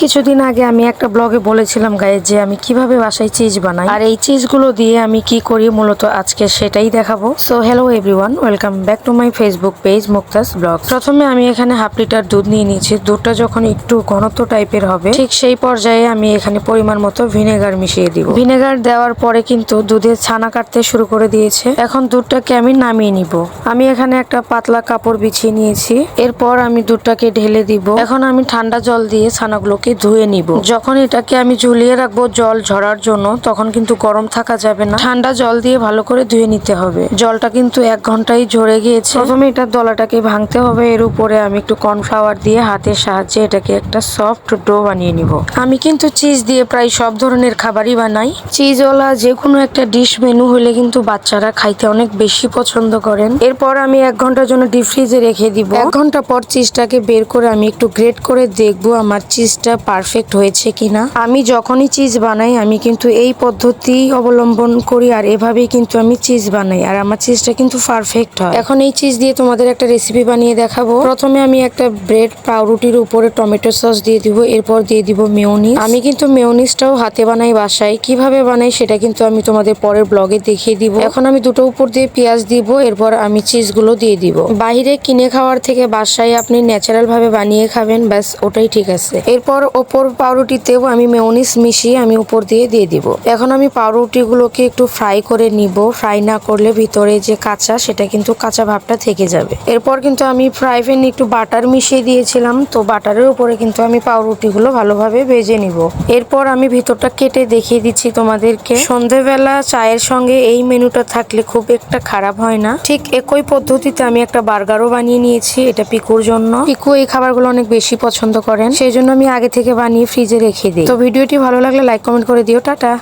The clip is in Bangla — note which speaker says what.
Speaker 1: কিছুদিন আগে আমি একটা ব্লগে বলেছিলাম গায়ে যে আমি কীভাবে বাসায় চিজ বানাই। আর এই চিজগুলো দিয়ে আমি কি করি মূলত আজকে সেটাই দেখাবো। So hello everyone welcome back to my Facebook page Muktas blog প্রথমে আমি এখানে হাফ লিটার দুধ নিয়ে নিয়েছি। দুধটা যখন একটু ঘনত্ব টাইপের হবে, ঠিক সেই পর্যায়ে আমি এখানে পরিমাণ মতো ভিনেগার মিশিয়ে দিব। ভিনেগার দেওয়ার পরে কিন্তু দুধের ছানা কাটতে শুরু করে দিয়েছে। এখন দুধটাকে আমি নামিয়ে নিব। আমি এখানে একটা পাতলা কাপড় বিছিয়ে নিয়েছি। এরপর আমি দুধটাকে ঢেলে দিব। এখন আমি ঠান্ডা জল দিয়ে ছানাগুলোকে ধুয়ে নিব। যখন এটাকে আমি ঝুলিয়ে রাখব জল ঝরার জন্য, তখন কিন্তু গরম থাকা যাবে না। ঠান্ডা জল দিয়ে ভালো করে ধুয়ে নিতে হবে। জলটা কিন্তু এক ঘন্টায় ঝরে গিয়েছে। প্রথমে এটার দলাটাকে ভাঙতে হবে। এর উপরে আমি একটু কর্নফ্লাওয়ার দিয়ে হাতের সাহায্যে এটাকে একটা সফট ডো বানিয়ে নিব। আমি কিন্তু চিজ দিয়ে প্রায় সব ধরনের খাবারই বানাই। চিজওয়ালা যে কোনো একটা ডিশ মেনু হলে কিন্তু বাচ্চারা খাইতে অনেক বেশি পছন্দ করেন। এরপর আমি এক ঘণ্টার জন্য ডিপ ফ্রিজে রেখে দিব। এক ঘণ্টা পর চিজটাকে বের করে আমি একটু গ্রেট করে দেখব আমার চিজটা পারফেক্ট হয়েছে কিনা। আমি যখনই চিজ বানাই, আমি কিন্তু এই পদ্ধতি অবলম্বন করি আর এভাবেই কিন্তু আমি চিজ বানাই আর আমার চিজটা কিন্তু পারফেক্ট হয়। এখন এই চিজ দিয়ে তোমাদের একটা রেসিপি বানিয়ে দেখাবো। প্রথমে আমি একটা ব্রেড পাউরুটির উপরে টমেটো সস দিয়ে দিব, এরপর দিয়ে দিব মেয়োনিজ আমি কিন্তু মেয়োনিজটাও হাতে বানাই বাসায়। কীভাবে বানাই সেটা কিন্তু আমি তোমাদের পরের ব্লগে দেখিয়ে দিব। এখন আমি দুটো উপর দিয়ে পেঁয়াজ দিব, এরপর আমি চিজগুলো দিয়ে দিব। বাইরে কিনে খাওয়ার থেকে বাসায় আপনি ন্যাচারাল ভাবে বানিয়ে খাবেন, ব্যাস, ওটাই ঠিক আছে। এরপর ওপর পাউরুটিতেও আমি মেয়োনিজ মিশিয়ে আমি উপর দিয়ে দিয়ে দিব। এখন আমি পাউরুটিগুলোকে একটু ফ্রাই করে নিব। ফ্রাই না করলে ভিতরে যে কাঁচা, সেটা কিন্তু কাঁচা ভাবটা থেকে যাবে। এরপর কিন্তু আমি ফ্রাই প্যানে একটু বাটার মিশিয়ে দিয়েছিলাম, তো বাটারের উপরে কিন্তু আমি পাউরুটিগুলো ভালোভাবে ভেজে নিব। এরপর আমি ভিতরটা কেটে দেখিয়ে দিচ্ছি তোমাদেরকে। সন্ধেবেলা চায়ের সঙ্গে এই মেনুটা থাকলে খুব একটা খারাপ হয় না। ঠিক একই পদ্ধতিতে আমি একটা বার্গারও বানিয়ে নিয়েছি, এটা পিকুর জন্য। পিকু এই খাবারগুলো অনেক বেশি পছন্দ করেন। সেই জন্য আমি আগে থেকে বানিয়ে ফ্রিজে রেখে দিই। তো ভিডিওটি ভালো লাগলে লাইক কমেন্ট করে দিও টাটা।